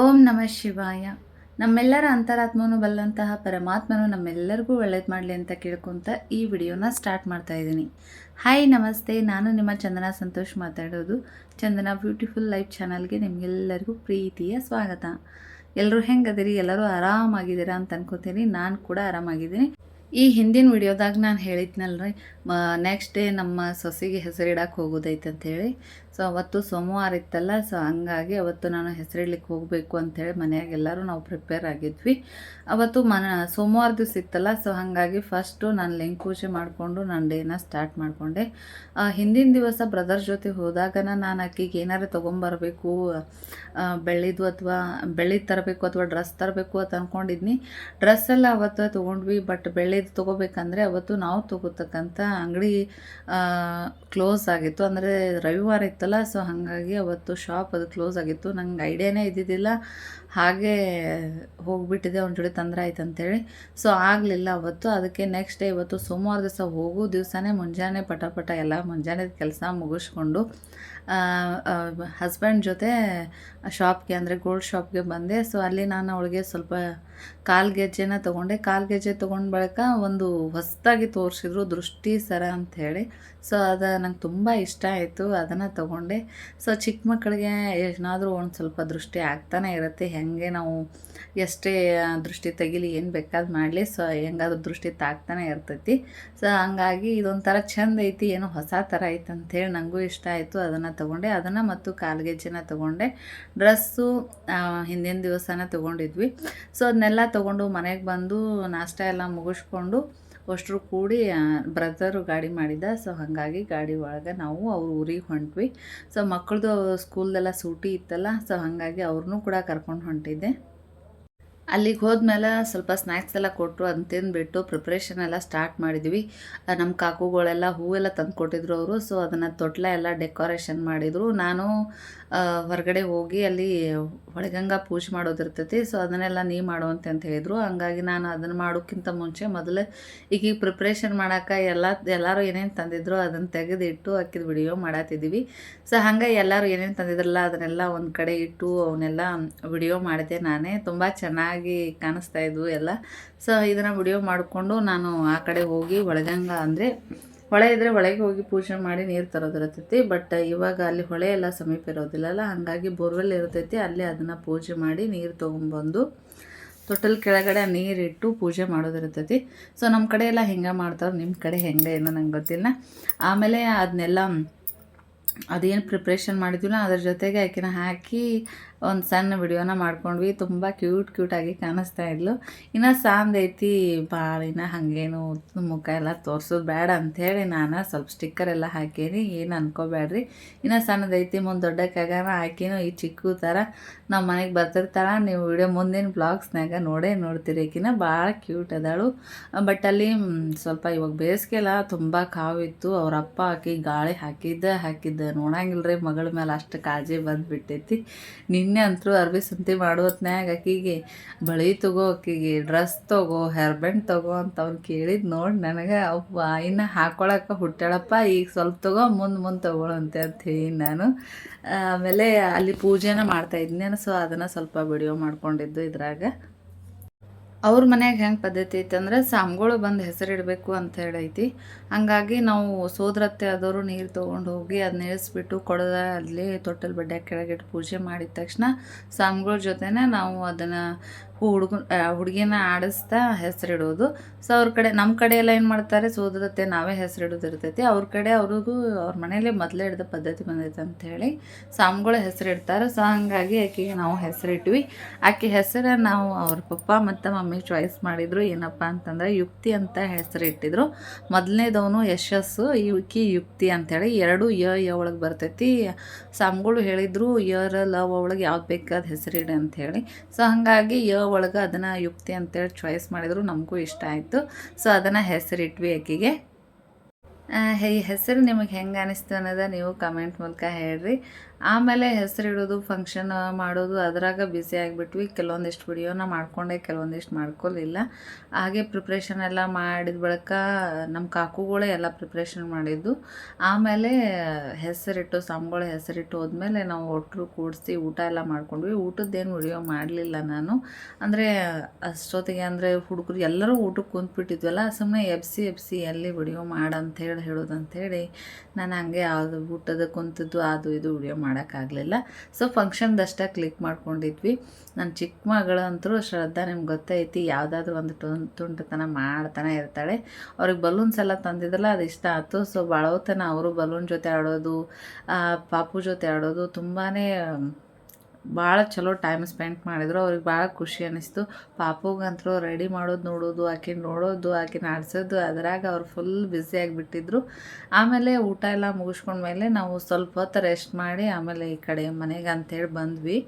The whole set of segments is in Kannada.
ಓಂ ನಮಃ ಶಿವಾಯ. ನಮ್ಮೆಲ್ಲರ ಅಂತರಾತ್ಮನೂ ಬಲ್ಲಂತಹ ಪರಮಾತ್ಮನು ನಮ್ಮೆಲ್ಲರಿಗೂ ಒಳ್ಳೇದು ಮಾಡಲಿ ಅಂತ ಕೇಳ್ಕೊತ ಈ ವಿಡಿಯೋನ ಸ್ಟಾರ್ಟ್ ಮಾಡ್ತಾ ಇದ್ದೀನಿ. ಹಾಯ್, ನಮಸ್ತೆ. ನಾನು ನಿಮ್ಮ ಚಂದನ ಸಂತೋಷ್ ಮಾತಾಡೋದು. ಚಂದನ ಬ್ಯೂಟಿಫುಲ್ ಲೈಫ್ ಚಾನಲ್ಗೆ ನಿಮಗೆಲ್ಲರಿಗೂ ಪ್ರೀತಿಯ ಸ್ವಾಗತ. ಎಲ್ಲರೂ ಹೆಂಗದಿರಿ? ಎಲ್ಲರೂ ಆರಾಮಾಗಿದ್ದೀರಾ ಅಂತ ಅನ್ಕೋತೀನಿ. ನಾನು ಕೂಡ ಆರಾಮಾಗಿದ್ದೀನಿ. ಈ ಹಿಂದಿನ ವಿಡಿಯೋದಾಗ ನಾನು ಹೇಳಿದ್ನಲ್ರಿ ನೆಕ್ಸ್ಟ್ ಡೇ ನಮ್ಮ ಸೊಸೆಗೆ ಹೆಸರಿಡಕ್ಕೆ ಹೋಗೋದೈತೆ ಅಂತೇಳಿ ಸೊ ಅವತ್ತು ಸೋಮವಾರ ಇತ್ತಲ್ಲ, ಸೊ ಹಂಗಾಗಿ ಅವತ್ತು ನಾನು ಹೆಸರಿಡ್ಲಿಕ್ಕೆ ಹೋಗಬೇಕು ಅಂಥೇಳಿ ಮನೆಯಾಗೆಲ್ಲರೂ ನಾವು ಪ್ರಿಪೇರ್ ಆಗಿದ್ವಿ. ಅವತ್ತು ಮನ, ಸೋಮವಾರ ದಿವಸ ಇತ್ತಲ್ಲ, ಸೊ ಹಾಗಾಗಿ ಫಸ್ಟು ನಾನು ಲಿಂಗ ಪೂಜೆ ಮಾಡಿಕೊಂಡು ನಾನು ಡೇನ ಸ್ಟಾರ್ಟ್ ಮಾಡಿಕೊಂಡೆ. ಹಿಂದಿನ ದಿವಸ ಬ್ರದರ್ ಜೊತೆ ಹೋದಾಗ ನಾನು ಆಕೆಗೆ ಏನಾರು ತೊಗೊಂಬರಬೇಕು ಬೆಳ್ಳಿದ್ದು ಅಥವಾ ಬೆಳ್ಳಿದು ತರಬೇಕು ಅಥವಾ ಡ್ರೆಸ್ ತರಬೇಕು ಅಂತ ಅಂದ್ಕೊಂಡಿದ್ನಿ ಡ್ರೆಸ್ ಎಲ್ಲ ಅವತ್ತು ತೊಗೊಂಡ್ವಿ, ಬಟ್ ಬೆಳ್ಳಿದ್ದು ತೊಗೋಬೇಕಂದ್ರೆ ಅವತ್ತು ನಾವು ತೊಗೋತಕ್ಕಂಥ ಅಂಗಡಿ ಕ್ಲೋಸ್ ಆಗಿತ್ತು. ಅಂದರೆ ರವಿವಾರ ಇತ್ತಲ್ಲ ಸೊ ಹಾಗಾಗಿ ಅವತ್ತು ಶಾಪ್ ಅದು ಕ್ಲೋಸ್ ಆಗಿತ್ತು. ನಂಗೆ ಐಡಿಯಾನೇ ಇದ್ದಿದ್ದಿಲ್ಲ. ಹಾಗೆ ಹೋಗ್ಬಿಟ್ಟಿದೆ, ಅವ್ನ ಜೋಡಿ ತೊಂದರೆ ಆಯ್ತು ಅಂತೇಳಿ. ಸೊ ಆಗಲಿಲ್ಲ ಅವತ್ತು. ಅದಕ್ಕೆ ನೆಕ್ಸ್ಟ್ ಡೇ ಇವತ್ತು ಸೋಮವಾರ ದಿವಸ ಹೋಗೋ, ದಿವಸನೇ ಮುಂಜಾನೆ ಪಟ ಪಟ ಎಲ್ಲ ಮುಂಜಾನೆ ಕೆಲಸ ಮುಗಿಸ್ಕೊಂಡು ಹಸ್ಬೆಂಡ್ ಜೊತೆ ಶಾಪ್ಗೆ ಅಂದರೆ ಗೋಲ್ಡ್ ಶಾಪ್ಗೆ ಬಂದೆ. ಸೊ ಅಲ್ಲಿ ನಾನು ಅವಳಿಗೆ ಸ್ವಲ್ಪ ಕಾಲು ಗೆಜ್ಜೆನ ತೊಗೊಂಡೆ. ಕಾಲು ಗೆಜ್ಜೆ ತೊಗೊಂಡು ಬಳಿಕ ಒಂದು ಹೊಸದಾಗಿ ತೋರಿಸಿದ್ರು ದೃಷ್ಟಿ ಸರ ಅಂಥೇಳಿ ಸೊ ಅದು ನಂಗೆ ತುಂಬ ಇಷ್ಟ ಆಯಿತು, ಅದನ್ನು ತೊಗೊಂಡೆ. ಸೊ ಚಿಕ್ಕ ಮಕ್ಕಳಿಗೆ ಏನಾದರೂ ಒಂದು ಸ್ವಲ್ಪ ದೃಷ್ಟಿ ಆಗ್ತಾನೆ ಇರುತ್ತೆ. ಹೇಗೆ ನಾವು ಎಷ್ಟೇ ದೃಷ್ಟಿ ತೆಗಿಲಿ, ಏನು ಬೇಕಾದ್ ಮಾಡಲಿ. ಸೊ ಹೆಂಗಾದ್ರೂ ದೃಷ್ಟಿ ತಾಗ್ತಾನೆ ಇರ್ತೈತಿ. ಸೊ ಹಂಗಾಗಿ ಇದೊಂಥರ ಚಂದ ಐತಿ, ಏನೋ ಹೊಸ ಥರ ಐತೆ ಅಂಥೇಳಿ ನನಗೂ ಇಷ್ಟ ಆಯಿತು, ಅದನ್ನು ತೊಗೊಂಡೆ, ಅದನ್ನು ಮತ್ತು ಕಾಲ್ಗೆಜ್ಜೆನ ತೊಗೊಂಡೆ. ಡ್ರೆಸ್ಸು ಹಿಂದಿನ ದಿವಸನ ತೊಗೊಂಡಿದ್ವಿ. ಸೊ ಅದನ್ನೆಲ್ಲ ತೊಗೊಂಡು ಮನೆಗೆ ಬಂದು ನಾಷ್ಟ ಎಲ್ಲ ಮುಗಿಸ್ಕೊಂಡು ಅಷ್ಟರು ಕೂಡಿ ಬ್ರದರು ಗಾಡಿ ಮಾಡಿದ್ದ ಸೊ, ಹಾಗಾಗಿ ಗಾಡಿ ಒಳಗೆ ನಾವು ಅವ್ರ ಊರಿಗೆ ಹೊಂಟ್ವಿ. ಸೊ ಮಕ್ಕಳದು ಸ್ಕೂಲ್ದೆಲ್ಲ ಸೂಟಿ ಇತ್ತಲ್ಲ, ಸೊ, ಹಾಗಾಗಿ ಅವ್ರನ್ನೂ ಕೂಡ ಕರ್ಕೊಂಡು ಹೊಂಟಿದ್ದೆ. ಅಲ್ಲಿಗೆ ಹೋದ್ಮೇಲೆ ಸ್ವಲ್ಪ ಸ್ನ್ಯಾಕ್ಸ್ ಎಲ್ಲ ಕೊಟ್ಟರು ಅದನ್ನ ತಿಂದುಬಿಟ್ಟು ಪ್ರಿಪ್ರೇಷನ್ ಎಲ್ಲ ಸ್ಟಾರ್ಟ್ ಮಾಡಿದ್ವಿ. ನಮ್ಮ ಕಾಕುಗಳೆಲ್ಲ ಹೂವೆಲ್ಲ ತಂದು ಕೊಟ್ಟಿದ್ರು ಅವರು. ಸೊ ಅದನ್ನು ತೊಟ್ಲ ಎಲ್ಲ ಡೆಕೋರೇಷನ್ ಮಾಡಿದರು. ನಾನು ಹೊರಗಡೆ ಹೋಗಿ ಅಲ್ಲಿ ಹೊಳೆಗಂಗ ಪೂಜೆ ಮಾಡೋದಿರ್ತೈತಿ. ಸೊ ಅದನ್ನೆಲ್ಲ ನೀ ಮಾಡುವಂತೆ ಅಂತ ಹೇಳಿದರು. ಹಂಗಾಗಿ ನಾನು ಅದನ್ನು ಮಾಡೋಕ್ಕಿಂತ ಮುಂಚೆ ಮೊದಲು ಈಗ ಪ್ರಿಪ್ರೇಷನ್ ಮಾಡೋಕೆ ಎಲ್ಲ, ಎಲ್ಲರೂ ಏನೇನು ತಂದಿದ್ರು ಅದನ್ನು ತೆಗೆದಿಟ್ಟು ಅಕ್ಕಿದ ವಿಡಿಯೋ ಮಾಡತ್ತಿದ್ದೀವಿ ಸೊ ಹಂಗೆ ಎಲ್ಲರೂ ಏನೇನು ತಂದಿದ್ರಲ್ಲ, ಅದನ್ನೆಲ್ಲ ಒಂದು ಕಡೆ ಇಟ್ಟು ಅವನ್ನೆಲ್ಲ ವಿಡಿಯೋ ಮಾಡಿದೆ ನಾನೇ. ತುಂಬ ಚೆನ್ನಾಗಿ ಕಾಣಿಸ್ತಾ ಇದ್ವು ಎಲ್ಲ. ಸೊ ಇದನ್ನು ವಿಡಿಯೋ ಮಾಡಿಕೊಂಡು ನಾನು ಆ ಕಡೆ ಹೋಗಿ ಒಳಗಂಗ ಅಂದರೆ ಹೊಳೆ ಇದ್ದರೆ ಹೊಳೆಗೆ ಹೋಗಿ ಪೂಜೆ ಮಾಡಿ ನೀರು ತರೋದಿರ್ತೈತಿ. ಬಟ್ ಇವಾಗ ಅಲ್ಲಿ ಹೊಳೆ ಎಲ್ಲ ಸಮೀಪ ಇರೋದಿಲ್ಲಲ್ಲ, ಹಾಗಾಗಿ ಬೋರ್ವೆಲ್ ಇರ್ತೈತಿ. ಅಲ್ಲಿ ಅದನ್ನು ಪೂಜೆ ಮಾಡಿ ನೀರು ತೊಗೊಂಬಂದು ತೊಟ್ಟಲ್ ಕೆಳಗಡೆ ನೀರಿಟ್ಟು ಪೂಜೆ ಮಾಡೋದಿರ್ತೈತಿ. ಸೊ ನಮ್ಮ ಕಡೆ ಎಲ್ಲ ಹೆಂಗೆ ಮಾಡ್ತಾರೆ ನಿಮ್ಮ ಕಡೆ ಹೆಂಗೆ ಏನೋ ನಂಗೆ ಗೊತ್ತಿಲ್ಲ. ಆಮೇಲೆ ಅದನ್ನೆಲ್ಲ ಅದೇನು ಪ್ರಿಪ್ರೇಷನ್ ಮಾಡಿದ್ವಿಲ್ಲ, ಅದ್ರ ಜೊತೆಗೆ ಆಕಿನ ಹಾಕಿ ಒಂದು ಸಣ್ಣ ವಿಡಿಯೋನ ಮಾಡ್ಕೊಂಡ್ವಿ. ತುಂಬ ಕ್ಯೂಟ್ ಕ್ಯೂಟಾಗಿ ಕಾಣಿಸ್ತಾ ಇದ್ಲು. ಇನ್ನು ಸಾಂದೈತಿ ಭಾಳ ಇನ್ನು ಹಾಗೇನು ಮುಖ ಎಲ್ಲ ತೋರಿಸೋದು ಬೇಡ ಅಂಥೇಳಿ ನಾನು ಸ್ವಲ್ಪ ಸ್ಟಿಕ್ಕರ್ ಎಲ್ಲ ಹಾಕೀನಿ. ಏನು ಅನ್ಕೋಬೇಡ್ರಿ ಇನ್ನು ಸಣ್ಣದೈತಿ ಮುಂದೆ ದೊಡ್ಡಕ್ಕಾಗನ ಹಾಕಿನೂ ಈ ಚಿಕ್ಕು ಥರ ನಮ್ಮ ಮನೆಗೆ ಬರ್ತಿರ್ತಾಳ. ನೀವು ವಿಡಿಯೋ ಮುಂದಿನ ಬ್ಲಾಗ್ಸ್ನಾಗ ನೋಡೇ ನೋಡ್ತೀರಿ ಈಕಿನ ಭಾಳ ಕ್ಯೂಟ್ ಅದಾಳು. ಬಟ್ ಅಲ್ಲಿ ಸ್ವಲ್ಪ ಇವಾಗ ಬೇಸಿಗೆಲ್ಲ ತುಂಬ ಕಾವಿತ್ತು ಅವ್ರ ಅಪ್ಪ ಹಾಕಿ ಗಾಳಿ ಹಾಕಿದ್ದ ಹಾಕಿದ್ದ ರೀ ಮಗಳ ಮೇಲೆ ಅಷ್ಟು ಕಾಳಜಿ ಬಂದುಬಿಟ್ಟೈತಿ. ನಿನ್ನ ನಿನ್ನೆ ಅಂತೂ ಅರ್ಬಿ ಸಂತಿ ಮಾಡೋತ್ನ್ಯಾಗ ಆಕಿಗೆ, ಬಳಿ ತಗೋ ಆಕಿಗೆ, ಡ್ರೆಸ್ ತಗೋ, ಹೇರ್ ತಗೋ ಅಂತ ಅವ್ನು ಕೇಳಿದ್ ನೋಡಿ ನನಗೆ ಅವ್ವ ಇನ್ನು ಹಾಕೊಳಕ್ಕೆ ಹುಟ್ಟಾಳಪ್ಪ ಈಗ ಸ್ವಲ್ಪ ತಗೋ, ಮುಂದೆ ಮುಂದೆ ತಗೊಳಂತೆ ಅಂತ ಹೇಳಿ ನಾನು. ಆಮೇಲೆ ಅಲ್ಲಿ ಪೂಜೆನ ಮಾಡ್ತಾ ಇದ್ನೇನು ಸೊ ಅದನ್ನು ಸ್ವಲ್ಪ ವಿಡಿಯೋ ಮಾಡ್ಕೊಂಡಿದ್ದು ಇದ್ರಾಗ. ಅವ್ರ ಮನ್ಯಾಗ ಹೆಂಗೆ ಪದ್ಧತಿ ಐತೆ ಅಂದ್ರೆ ಸಾಮ್ಗಳು ಬಂದು ಹೆಸರಿಡಬೇಕು ಅಂತ ಹೇಳೈತಿ. ಹಂಗಾಗಿ ನಾವು ಸೋದರತ್ತೆ ಆದವರು ನೀರು ತೊಗೊಂಡು ಹೋಗಿ ಅದನ್ನ ಇಳಿಸ್ಬಿಟ್ಟು ಕೊಡದ ಅಲ್ಲಿ ತೊಟ್ಟಲ್ ಬಡ್ಡೆ ಕೆಳಗಿಟ್ಟು ಪೂಜೆ ಮಾಡಿದ ತಕ್ಷಣ ಸಾಮ್ಗಳ ಜೊತೆನೇ ನಾವು ಅದನ್ನು ಹುಡುಗ ಹುಡುಗಿನ ಆಡಿಸ್ತಾ ಹೆಸರಿಡೋದು. ಸೊ ಅವ್ರ ಕಡೆ ನಮ್ಮ ಕಡೆ ಎಲ್ಲ ಏನು ಮಾಡ್ತಾರೆ, ಸೋದರತ್ತೆ ನಾವೇ ಹೆಸರಿಡೋದು ಇರ್ತೈತಿ ಅವ್ರ ಕಡೆ ಅವ್ರಿಗೂ ಅವ್ರ ಮನೇಲಿ ಮೊದಲೇ ಹಿಡ್ದ ಪದ್ಧತಿ ಬಂದೈತೆ ಅಂಥೇಳಿ ಹೇಳಿ ಹೆಸರು ಹೆಸರಿಡ್ತಾರೆ. ಸೊ ಹಾಗಾಗಿ ಆಕೆಗೆ ನಾವು ಹೆಸರಿಟ್ವಿ. ಆಕೆ ಹೆಸರು ನಾವು ಅವ್ರ ಪಪ್ಪ ಮತ್ತು ಮಮ್ಮಿ ಚಾಯ್ಸ್ ಮಾಡಿದ್ರು. ಏನಪ್ಪ ಅಂತಂದ್ರೆ ಯುಕ್ತಿ ಅಂತ ಹೆಸರಿಟ್ಟಿದ್ರು. ಮೊದಲನೇದವನು ಯಶಸ್ಸು ಯುಕಿ ಯುಕ್ತಿ ಅಂಥೇಳಿ ಎರಡು ಯ ಯ ಒಳಗೆ ಬರ್ತೈತಿ. ಸಾಮ್ಗಳು ಹೇಳಿದರು ಯರ ಲವ್ ಒಳಗೆ ಯಾವ್ದು ಬೇಕಾದ ಹೆಸರಿಡಿ ಅಂಥೇಳಿ ಸೊ ಹಾಗಾಗಿ ಯ ಒಳಗೆ ಅದನ್ನು ಯುಕ್ತಿ ಅಂತೇಳಿ ಚಾಯ್ಸ್ ಮಾಡಿದ್ರು ನಮಗೂ ಇಷ್ಟ ಆಯಿತು. ಸೊ ಅದನ್ನು ಹೆಸರಿಟ್ವಿ ಆಕೆಗೆ ಈ ಹೆಸರು ನಿಮಗೆ ಹೆಂಗೆ ಅನಿಸ್ತು ಅನ್ನೋದ ನೀವು ಕಮೆಂಟ್ ಮೂಲಕ ಹೇಳ್ರಿ. ಆಮೇಲೆ ಹೆಸರಿಡೋದು ಫಂಕ್ಷನ್ ಮಾಡೋದು, ಅದರಾಗ ಬ್ಯುಸಿ ಆಗಿಬಿಟ್ವಿ. ಕೆಲವೊಂದಿಷ್ಟು ವಿಡಿಯೋನ ಮಾಡ್ಕೊಂಡೆ, ಕೆಲವೊಂದಿಷ್ಟು ಮಾಡ್ಕೊಳ್ಳಿಲ್ಲ ಹಾಗೆ ಪ್ರಿಪ್ರೇಷನ್ ಎಲ್ಲ ಮಾಡಿದ ಬಳಿಕ ನಮ್ಮ ಕಾಕುಗಳೇ ಎಲ್ಲ ಪ್ರಿಪ್ರೇಷನ್ ಮಾಡಿದ್ದು. ಆಮೇಲೆ ಹೆಸರಿಟ್ಟು, ಸಂಬಳ ಹೆಸರಿಟ್ಟು ಹೋದ್ಮೇಲೆ ನಾವು ಒಟ್ಟರು ಕೂಡಿಸಿ ಊಟ ಎಲ್ಲ ಮಾಡ್ಕೊಂಡ್ವಿ. ಊಟದ್ದೇನು ವಿಡಿಯೋ ಮಾಡಲಿಲ್ಲ ನಾನು. ಅಂದರೆ ಅಷ್ಟೊತ್ತಿಗೆ ಅಂದರೆ ಹುಡುಗರು ಎಲ್ಲರೂ ಊಟಕ್ಕೆ ಕುಂತ್ಬಿಟ್ಟಿದ್ವಲ್ಲ ಸುಮ್ಮನೆ ಎಬ್ಸಿ ಎಬ್ಸಿ ಎಲ್ಲಿ ವಿಡಿಯೋ ಮಾಡಂತ ಹೇಳಿ ಹೇಳೋದಂಥೇಳಿ ನಾನು ಹಂಗೆ ಅದು ಊಟದ ಕುಂತದ್ದು ಅದು ಇದು ವಿಡಿಯೋ ಮಾಡೋಕ್ಕಾಗಲಿಲ್ಲ. ಸೊ ಫಂಕ್ಷನ್ದಷ್ಟೇ ಕ್ಲಿಕ್ ಮಾಡ್ಕೊಂಡಿದ್ವಿ. ನನ್ನ ಚಿಕ್ಕ ಮಗಳಂತರೂ ಶ್ರದ್ಧಾ ನಿಮ್ಗೆ ಗೊತ್ತೈತಿ, ಯಾವುದಾದ್ರೂ ಒಂದು ಟುನ್ ತುಂಟತನ ಮಾಡ್ತಾನೆ ಇರ್ತಾಳೆ. ಅವ್ರಿಗೆ ಬಲೂನ್ಸ್ ಎಲ್ಲ ತಂದಿದ್ದಲ್ಲ ಅದು ಇಷ್ಟ ಆಯಿತು. ಸೊ ಬಳವತನ ಅವರು ಬಲೂನ್ ಜೊತೆ ಆಡೋದು ಪಾಪು ಜೊತೆ ಆಡೋದು ತುಂಬಾ ಭಾಳ ಚಲೋ ಟೈಮ್ ಸ್ಪೆಂಡ್ ಮಾಡಿದ್ರು. ಅವ್ರಿಗೆ ಭಾಳ ಖುಷಿ ಅನ್ನಿಸ್ತು ಪಾಪುಗಂತರು ರೆಡಿ ಮಾಡೋದು ನೋಡೋದು ಆಕೆ ನೋಡೋದು ಆಕೆ ಆಡಿಸೋದು, ಅದರಾಗ ಅವ್ರು ಫುಲ್ ಬ್ಯುಸಿ ಆಗಿಬಿಟ್ಟಿದ್ರು. ಆಮೇಲೆ ಊಟ ಎಲ್ಲ ಮುಗಿಸ್ಕೊಂಡ್ಮೇಲೆ ನಾವು ಸ್ವಲ್ಪ ಹೊತ್ತು ರೆಸ್ಟ್ ಮಾಡಿ ಆಮೇಲೆ ಈ ಕಡೆ ಮನೆಗೆ ಅಂತೇಳಿ ಬಂದ್ವಿ.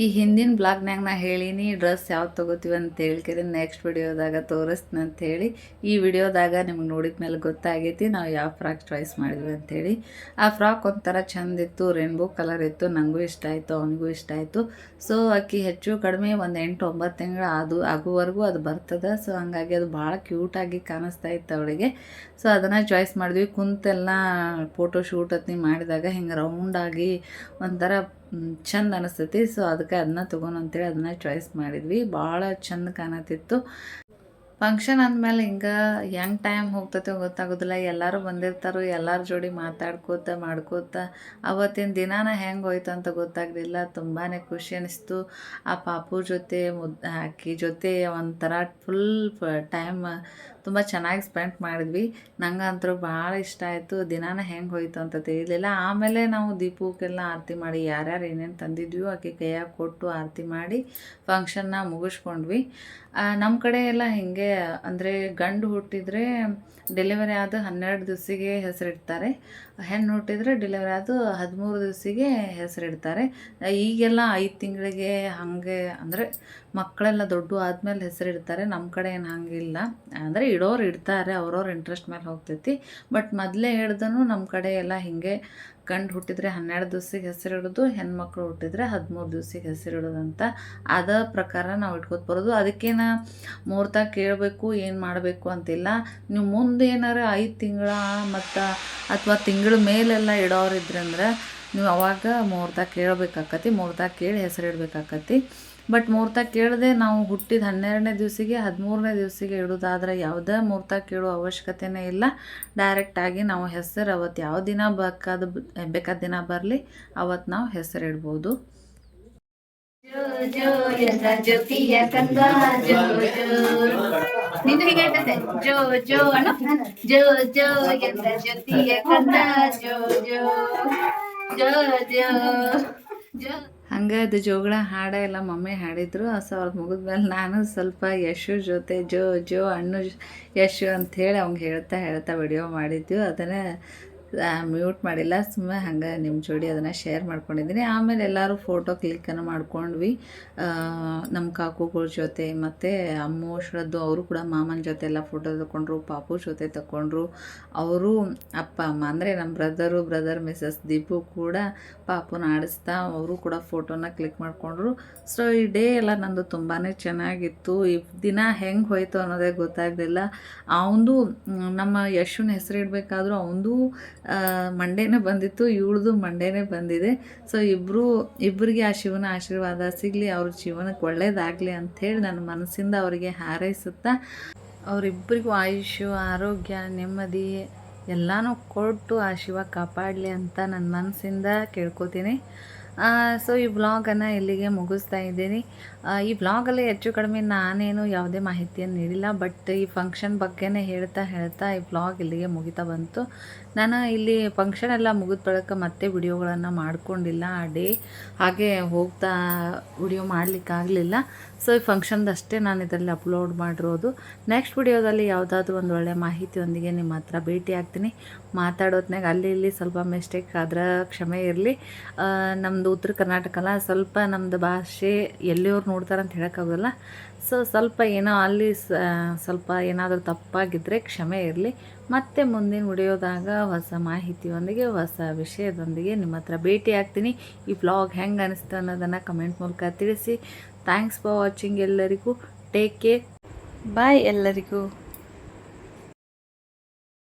ಈ ಹಿಂದಿನ ಬ್ಲಾಗ್ನಾಗ ನಾ ಹೇಳೀನಿ, ಡ್ರೆಸ್ ಯಾವ್ದು ತೊಗೋತೀವಿ ಅಂತ ಹೇಳ್ಕರಿ ನೆಕ್ಸ್ಟ್ ವಿಡಿಯೋದಾಗ ತೋರಿಸ್ತೀನಿ ಅಂಥೇಳಿ ಈ ವಿಡಿಯೋದಾಗ ನಿಮ್ಗೆ ನೋಡಿದ ಮೇಲೆ ಗೊತ್ತಾಗೈತಿ, ನಾವು ಯಾವ ಫ್ರಾಕ್ ಚಾಯ್ಸ್ ಮಾಡಿದ್ವಿ ಅಂಥೇಳಿ ಆ ಫ್ರಾಕ್ ಒಂಥರ ಚಂದ ಇತ್ತು ರೇನ್ಬೋ ಕಲರ್ ಇತ್ತು ನನಗೂ ಇಷ್ಟ ಆಯಿತು, ಅವನಿಗೂ ಇಷ್ಟ ಆಯಿತು. ಸೊ ಅಕ್ಕಿ ಹೆಚ್ಚು ಕಡಿಮೆ ಒಂದು ಎಂಟು ಒಂಬತ್ತು ತಿಂಗಳು ಅದು ಆಗುವವರೆಗೂ ಅದು ಬರ್ತದೆ. ಸೊ ಹಂಗಾಗಿ ಅದು ಭಾಳ ಕ್ಯೂಟಾಗಿ ಕಾಣಿಸ್ತಾ ಇತ್ತು ಅವಳಿಗೆ. ಸೊ ಅದನ್ನು ಚಾಯ್ಸ್ ಮಾಡಿದ್ವಿ. ಕುಂತೆಲ್ಲ ಫೋಟೋ ಶೂಟ್ ಅತ್ನಿ ಮಾಡಿದಾಗ ಹಿಂಗೆ ರೌಂಡಾಗಿ ಒಂಥರ ಚಂದ ಅನಿಸ್ತೈತಿ. ಸೊ ಅದಕ್ಕೆ ಅದನ್ನ ತೊಗೊಂಡು ಅಂತೇಳಿ ಅದನ್ನ ಚಾಯ್ಸ್ ಮಾಡಿದ್ವಿ. ಭಾಳ ಚಂದ ಕಾಣತಿತ್ತು. ಫಂಕ್ಷನ್ ಅಂದಮೇಲೆ ಹಿಂಗೆ ಹೆಂಗೆ ಟೈಮ್ ಹೋಗ್ತೈತೆ ಗೊತ್ತಾಗೋದಿಲ್ಲ. ಎಲ್ಲರೂ ಬಂದಿರ್ತಾರೋ, ಎಲ್ಲರ ಜೋಡಿ ಮಾತಾಡ್ಕೋತ, ಮಾಡ್ಕೋತ. ಅವತ್ತಿನ ದಿನಾನ ಹೆಂಗೆ ಹೋಯ್ತು ಅಂತ ಗೊತ್ತಾಗಲಿಲ್ಲ. ತುಂಬಾ ಖುಷಿ ಅನಿಸ್ತು. ಆ ಪಾಪು ಜೊತೆ ಮುದ್ ಹಾಕಿ ಜೊತೆ ಒಂಥರ ಫುಲ್ ಟೈಮ್ ತುಂಬ ಚೆನ್ನಾಗಿ ಸ್ಪೆಂಡ್ ಮಾಡಿದ್ವಿ. ನಂಗಂತೂ ಭಾಳ ಇಷ್ಟ ಆಯಿತು. ದಿನಾನ ಹೆಂಗೆ ಹೋಯ್ತು ಅಂತ ತಿಳಿಲಿಲ್ಲ ಆಮೇಲೆ ನಾವು ದೀಪಕ್ಕೆಲ್ಲ ಆರತಿ ಮಾಡಿ ಯಾರ್ಯಾರು ಏನೇನು ತಂದಿದ್ವಿ ಆಕೆ ಕೈಯಾಗ ಕೊಟ್ಟು ಆರತಿ ಮಾಡಿ ಫಂಕ್ಷನ್ನ ಮುಗಿಸ್ಕೊಂಡ್ವಿ. ನಮ್ಮ ಕಡೆ ಎಲ್ಲ ಹಿಂಗೆ ಅಂದರೆ ಗಂಡು ಹುಟ್ಟಿದರೆ ಡೆಲಿವರಿ ಆದ ಹನ್ನೆರಡು ದಿವಸಿಗೆ ಹೆಸರಿಡ್ತಾರೆ. ಹೆಣ್ಣು ಹುಟ್ಟಿದರೆ ಡೆಲಿವರಿ ಆದ ಹದಿಮೂರು ದಿವಸಿಗೆ ಹೆಸರಿಡ್ತಾರೆ. ಈಗೆಲ್ಲ ಐದು ತಿಂಗಳಿಗೆ ಹಾಗೆ ಅಂದರೆ ಮಕ್ಕಳೆಲ್ಲ ದೊಡ್ಡ ಆದಮೇಲೆ ಹೆಸರಿಡ್ತಾರೆ. ನಮ್ಮ ಕಡೆ ಏನು ಹಾಗಿಲ್ಲ. ಅಂದರೆ ಇಡೋರು ಇಡ್ತಾರೆ, ಅವ್ರವ್ರ ಇಂಟ್ರೆಸ್ಟ್ ಮೇಲೆ ಹೋಗ್ತೈತಿ. ಬಟ್ ಮೊದಲೇ ಹೇಳ್ದನು ನಮ್ಮ ಕಡೆ ಎಲ್ಲ ಹಿಂಗೆ ಗಂಡು ಹುಟ್ಟಿದರೆ ಹನ್ನೆರಡು ದಿವ್ಸಕ್ಕೆ ಹೆಸರಿಡೋದು ಹೆಣ್ಮಕ್ಳು ಹುಟ್ಟಿದರೆ ಹದಿಮೂರು ದಿವ್ಸಕ್ಕೆ ಹೆಸರಿಡೋದಂತ ಅದ ಪ್ರಕಾರ ನಾವು ಇಟ್ಕೊತ ಬರೋದು. ಅದಕ್ಕೇನ ಮುಹೂರ್ತ ಕೇಳಬೇಕು, ಏನು ಮಾಡಬೇಕು ಅಂತಿಲ್ಲ. ನೀವು ಮುಂದೆ ಏನಾರ ಐದು ತಿಂಗಳ ಮತ್ತು ಅಥವಾ ತಿಂಗಳ ಮೇಲೆಲ್ಲ ಇಡೋರು ಇದ್ರಂದ್ರೆ ನೀವು ಅವಾಗ ಮುಹೂರ್ತ ಕೇಳಬೇಕಾಕತಿ. ಮುಹೂರ್ತ ಕೇಳಿ ಹೆಸರಿಡ್ಬೇಕಾಕತಿ ಬಟ್ ಮುಹೂರ್ತ ಕೇಳದೆ ನಾವು ಹುಟ್ಟಿದ ಹನ್ನೆರಡನೇ ದಿವಸಿಗೆ, ಹದಿಮೂರನೇ ದಿವಸಿಗೆ ಇಡೋದಾದ್ರೆ ಯಾವುದೇ ಮುಹೂರ್ತ ಕೇಳೋ ಅವಶ್ಯಕತೆನೇ ಇಲ್ಲ. ಡೈರೆಕ್ಟಾಗಿ ನಾವು ಹೆಸರು, ಅವತ್ತು ಯಾವ ದಿನ ಬೇಕಾದ ಬೇಕಾದ ದಿನ ಬರಲಿ, ಅವತ್ತು ನಾವು ಹೆಸರು ಇಡ್ಬೋದು. ಜೋ ಜೋ ಜೋ ಜೋ ಜೋ ಜೋ ಜೋ ಜೋ ಜೋ ಜೋ ಜೋ ಜೋ ಹಂಗೆ ಅದು ಜೋಗಳ ಹಾಡ ಎಲ್ಲ ಮಮ್ಮಿ ಹಾಡಿದ್ರು. ಸೊ ಅವ್ರು ಮುಗಿದ್ಮೇಲೆ ನಾನು ಸ್ವಲ್ಪ ಯಶು ಜೊತೆ ಜೋ ಜೋ, ಅಣ್ಣು, ಯಶು ಅಂಥೇಳಿ ಅವ್ಗೆ ಹೇಳ್ತಾ ಹೇಳ್ತಾ ವಿಡಿಯೋ ಮಾಡಿದ್ದು. ಅದನ್ನು ಮ್ಯೂಟ್ ಮಾಡಿಲ್ಲ. ಸುಮ್ಮನೆ ಹಂಗೆ ನಿಮ್ಮ ಜೋಡಿ ಅದನ್ನು ಶೇರ್ ಮಾಡ್ಕೊಂಡಿದ್ದೀನಿ. ಆಮೇಲೆ ಎಲ್ಲರೂ ಫೋಟೋ ಕ್ಲಿಕ್ಕನ್ನು ಮಾಡ್ಕೊಂಡ್ವಿ. ನಮ್ಮ ಕಾಕುಗಳ ಜೊತೆ ಮತ್ತು ಅಮ್ಮ, ಶ್ರದ್ದು ಅವರು ಕೂಡ ಮಾಮನ ಜೊತೆ ಎಲ್ಲ ಫೋಟೋ ತಗೊಂಡ್ರು ಪಾಪು ಜೊತೆ ತಗೊಂಡ್ರು ಅವರು ಅಪ್ಪ, ಅಮ್ಮ ಅಂದರೆ ನಮ್ಮ ಬ್ರದರು ಬ್ರದರ್ ಮಿಸಸ್ ದೀಪು ಕೂಡ ಪಾಪುನ ಆಡಿಸ್ತಾ ಅವರು ಕೂಡ ಫೋಟೋನ ಕ್ಲಿಕ್ ಮಾಡಿಕೊಂಡ್ರು. ಸೊ ಈ ಡೇ ಎಲ್ಲ ನಂದು ತುಂಬಾ ಚೆನ್ನಾಗಿತ್ತು. ಈ ದಿನ ಹೆಂಗೆ ಹೋಯ್ತು ಅನ್ನೋದೇ ಗೊತ್ತಾಗಲಿಲ್ಲ. ಅವನದು ನಮ್ಮ ಯಶುನ ಹೆಸರಿಡಬೇಕಾದ್ರೂ ಅವನದು ಮಂಡೇನೇ ಬಂದಿತ್ತು, ಇವಳದು ಮಂಡೇನೇ ಬಂದಿದೆ. ಸೊ ಇಬ್ಬರು ಇಬ್ಬರಿಗೆ ಆ ಶಿವನ ಆಶೀರ್ವಾದ ಸಿಗಲಿ, ಅವ್ರ ಜೀವನಕ್ಕೆ ಒಳ್ಳೇದಾಗಲಿ ಅಂಥೇಳಿ ನನ್ನ ಮನಸ್ಸಿಂದ ಅವರಿಗೆ ಹಾರೈಸುತ್ತಾ ಅವರಿಬ್ಬರಿಗೂ ಆಯುಷ್ಯ, ಆರೋಗ್ಯ, ನೆಮ್ಮದಿ ಎಲ್ಲನೂ ಕೊಟ್ಟು ಆ ಶಿವ ಕಾಪಾಡಲಿ ಅಂತ ನನ್ನ ಮನಸ್ಸಿಂದ ಕೇಳ್ಕೊತೀನಿ. ಸೊ ಈ ವ್ಲಾಗನ್ನು ಇಲ್ಲಿಗೆ ಮುಗಿಸ್ತಾ ಇದ್ದೀನಿ. ಈ ವ್ಲಾಗಲ್ಲಿ ಹೆಚ್ಚು ಕಡಿಮೆ ನಾನೇನು ಯಾವುದೇ ಮಾಹಿತಿಯನ್ನು ನೀಡಿಲ್ಲ ಬಟ್ ಈ ಫಂಕ್ಷನ್ ಬಗ್ಗೆನೇ ಹೇಳ್ತಾ ಹೇಳ್ತಾ ಈ ವ್ಲಾಗ್ ಇಲ್ಲಿಗೆ ಮುಗಿತಾ ಬಂತು. ನಾನು ಇಲ್ಲಿ ಫಂಕ್ಷನ್ ಎಲ್ಲ ಮುಗಿದ ಬಳಿಕ ಮತ್ತೆ ವಿಡಿಯೋಗಳನ್ನು ಮಾಡ್ಕೊಂಡಿಲ್ಲ. ಆ ಡೇ ಹಾಗೆ ಹೋಗ್ತಾ ವಿಡಿಯೋ ಮಾಡಲಿಕ್ಕಾಗಲಿಲ್ಲ. ಸೊ ಈ ಫಂಕ್ಷನ್ದಷ್ಟೇ ನಾನು ಇದರಲ್ಲಿ ಅಪ್ಲೋಡ್ ಮಾಡಿರೋದು. ನೆಕ್ಸ್ಟ್ ವಿಡಿಯೋದಲ್ಲಿ ಯಾವುದಾದ್ರೂ ಒಂದು ಒಳ್ಳೆಯ ಮಾಹಿತಿಯೊಂದಿಗೆ ನಿಮ್ಮ ಹತ್ರ ಭೇಟಿ ಆಗ್ತೀನಿ ಮಾತಾಡೋದ್ನಾಗ ಅಲ್ಲಿ ಇಲ್ಲಿ ಸ್ವಲ್ಪ ಮಿಸ್ಟೇಕ್ ಆದ್ರೆ ಕ್ಷಮೆ ಇರಲಿ. ನಮ್ಮ ನಮ್ಮದು ಉತ್ತರ ಕರ್ನಾಟಕ ಅಲ್ಲ, ಸ್ವಲ್ಪ ನಮ್ಮದು ಭಾಷೆ ಎಲ್ಲಿಯವ್ರು ನೋಡ್ತಾರೆ ಅಂತ ಹೇಳೋಕ್ಕಾಗಲ್ಲ ಸೊ ಸ್ವಲ್ಪ ಏನೋ ಅಲ್ಲಿ ಸ್ವಲ್ಪ ಏನಾದರೂ ತಪ್ಪಾಗಿದ್ದರೆ ಕ್ಷಮೆ ಇರಲಿ. ಮತ್ತೆ ಮುಂದಿನ ವಿಡಿಯೋದಾಗ ಹೊಸ ಮಾಹಿತಿಯೊಂದಿಗೆ, ಹೊಸ ವಿಷಯದೊಂದಿಗೆ ನಿಮ್ಮ ಹತ್ರ ಭೇಟಿ ಆಗ್ತೀನಿ. ಈ ಬ್ಲಾಗ್ ಹೆಂಗೆ ಅನ್ನಿಸ್ತು ಅನ್ನೋದನ್ನು ಕಮೆಂಟ್ ಮೂಲಕ ತಿಳಿಸಿ. ಥ್ಯಾಂಕ್ಸ್ ಫಾರ್ ವಾಚಿಂಗ್ ಎಲ್ಲರಿಗೂ. ಟೇಕ್ ಕೇರ್ ಬಾಯ್ ಎಲ್ಲರಿಗೂ.